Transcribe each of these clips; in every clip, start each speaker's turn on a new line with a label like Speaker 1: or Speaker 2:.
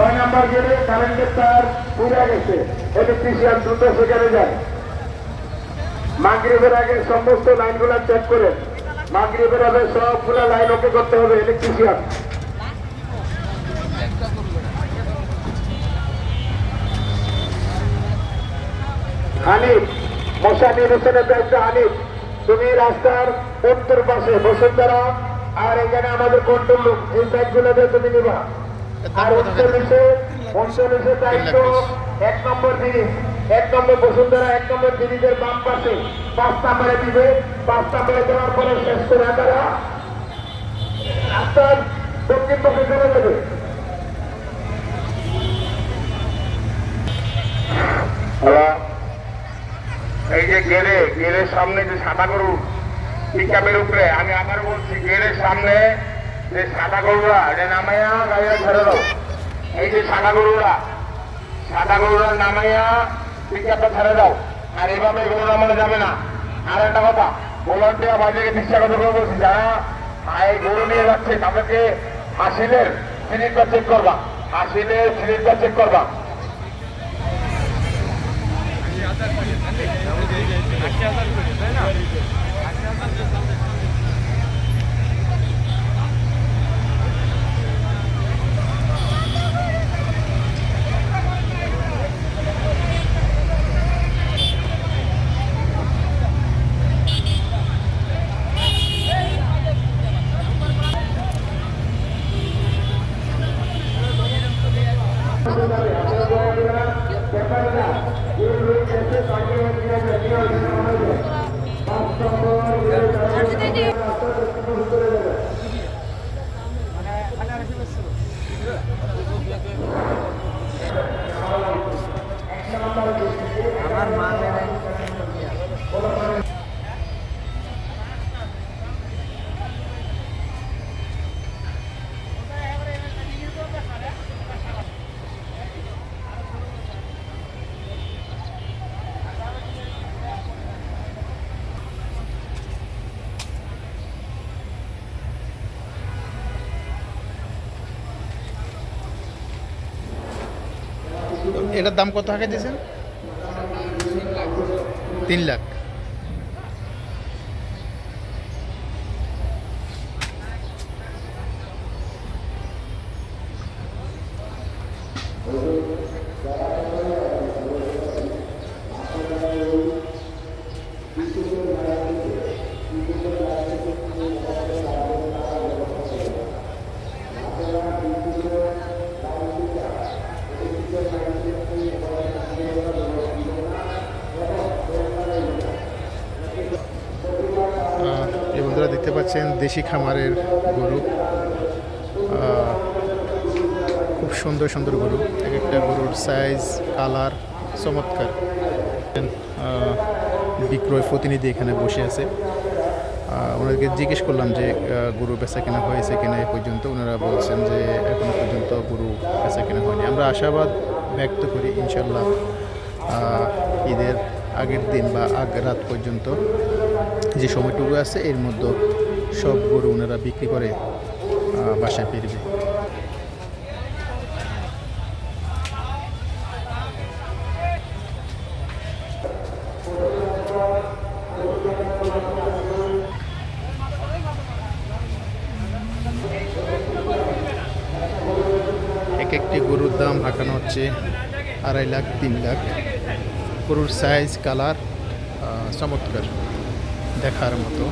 Speaker 1: ছয় নাম্বার গেলে কারেন্টের তার পুড়ে গেছে। ইলেকট্রিশিয়ান দ্রুত সেখানে যায়। মাগরীবের আগে সমস্ত লাইনগুলো চেক করেন। মাগরীবের আগে সবগুলো লাইন ওকে করতে হবে, ইলেকট্রিশিয়ান। হানিফ মোসানির হোসেনের দায়িত্ব হানিফ। তুমি রাস্তার উত্তর পাশে বসুন্ধরা, আর এখানে আমাদের কন্ট্রোল রুম এই সাইডগুলোতে তুমি নিবা। আর উনচল্লিশে উনচল্লিশের দায়িত্ব। এক নম্বর জিনিস এক নম্বর বসুন্ধরা এক নম্বর জিনিসের বাম পাশে। পাঁচ নাম্বারে দিবে। পাঁচ নাম্বারে দেওয়ার পরে শেষ করে তারা রাস্তার দক্ষিণ পক্ষে চলে যাবে। এই যে গেড়ে গেড়ের সামনে যে সাদা গরু পিকআপের উপরে আমি আবার বলছি গেড়ের সামনে যে সাদা গরুরা, এটা নামাইয়া গাড়িটা ছেড়ে দাও। এই যে সাদা গরুরা সাদা গরুরা নামাইয়া পিকআপটা ছেড়ে দাও। আর এইভাবে গরু নামানো যাবে না। আর একটা কথা, ভলান্টিয়ার বাজারে বিশ্বাগত করে বলছি, যারা এই গরু নিয়ে যাচ্ছে, তাদেরকে হাসিলের সিলিন্ডার চেক করবা। হাসিলের সিলিন্ডার চেক করবা।
Speaker 2: చెప్పండి এটার দাম কত টাকা দিয়েছেন? তিন লাখ। দেখতে পাচ্ছেন দেশি খামারের গরু। খুব সুন্দর সুন্দর গরু। এক একটা গরুর সাইজ কালার চমৎকার। বিক্রয় প্রতিনিধি এখানে বসে আছে। ওনাদেরকে জিজ্ঞেস করলাম যে গরু বেচা কেনা হয়েছে কিনা এ পর্যন্ত। ওনারা বলছেন যে, এখনও পর্যন্ত গরু বেচা কেনা হয়নি। আমরা আশাবাদ ব্যক্ত করি ইনশাল্লাহ ঈদের আগের দিন বা আগ, রাত পর্যন্ত যে সময়টুকু আছে, এর মধ্যে সব গরু ওনারা বিক্রি করে বাসায় ফিরবে। এক একটি গরুর দাম হাঁকানো হচ্ছে আড়াই লাখ, তিন লাখ। গরুর সাইজ কালার চমৎকার। দেখার মতো।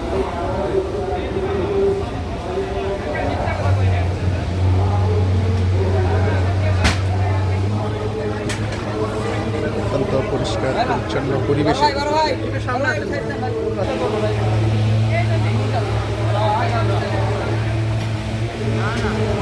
Speaker 2: অত্যন্ত পরিষ্কার পরিচ্ছন্ন পরিবেশে।
Speaker 3: না না